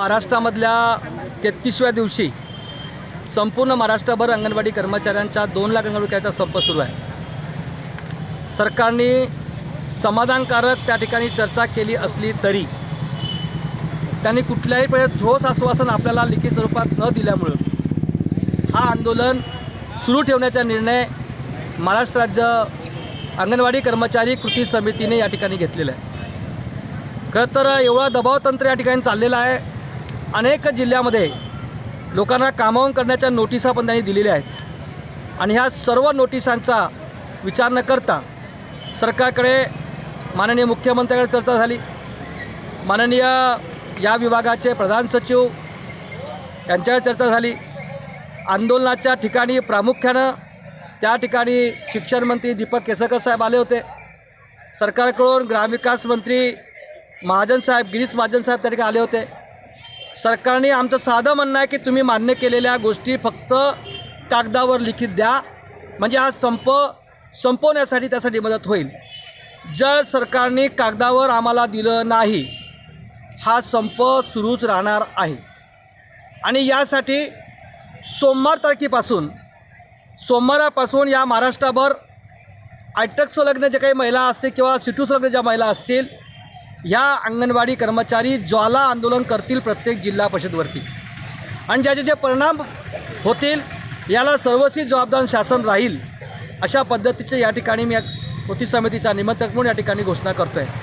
महाराष्ट्रामधल्या तेहतीसव्या दिवशी संपूर्ण महाराष्ट्रभर अंगणवाडी कर्मचाऱ्यांच्या दोन लाख अंगणवाडीचा संप सुरू आहे. सरकारने समाधानकारक त्या ठिकाणी चर्चा केली असली तरी त्यांनी कुठल्याही प्रकारे ठोस आश्वासन आपल्याला लिखित स्वरूपात न दिल्यामुळं हा आंदोलन सुरू ठेवण्याचा निर्णय महाराष्ट्र राज्य अंगणवाडी कर्मचारी कृती समितीने या ठिकाणी घेतलेला आहे. खरं तर एवढा दबावतंत्र या ठिकाणी चाललेलं आहे. अनेक जिल्ह्यामध्ये लोकांना कामावून करण्याच्या नोटिसा पण त्यांनी दिलेल्या आहेत. आणि ह्या सर्व नोटिसांचा विचार न करता सरकारकडे माननीय मुख्यमंत्र्याकडे चर्चा झाली. माननीय या विभागाचे प्रधान सचिव यांच्याकडे चर्चा झाली. आंदोलनाच्या ठिकाणी प्रामुख्यानं त्या ठिकाणी शिक्षण मंत्री दीपक केसरकर साहेब आले होते. सरकारकडून ग्रामविकास मंत्री महाजन साहेब गिरीश महाजन साहेब त्या ठिकाणी आले होते. सरकारने आमचं साधं म्हणणं आहे की तुम्ही मान्य केलेल्या गोष्टी फक्त कागदावर लिखित द्या. म्हणजे हा संप संपवण्यासाठी त्यासाठी मदत होईल. जर सरकारने कागदावर आम्हाला दिलं नाही हा संप सुरूच राहणार आहे. आणि यासाठी सोमवार तारखेपासून सोमवारापासून या महाराष्ट्राभर आयटक संलग्न जे काही महिला असतील किंवा सिटू संलग्न ज्या महिला असतील ह्या अंगणवाडी कर्मचारी ज्वाला आंदोलन करतील प्रत्येक जिल्हा परिषदवरती. आणि ज्याचे जे परिणाम होतील याला सर्वस्वी जबाबदार शासन राहील अशा पद्धतीचे या ठिकाणी मी या कृती समितीचा निमंत्रक म्हणून या ठिकाणी घोषणा करतो आहे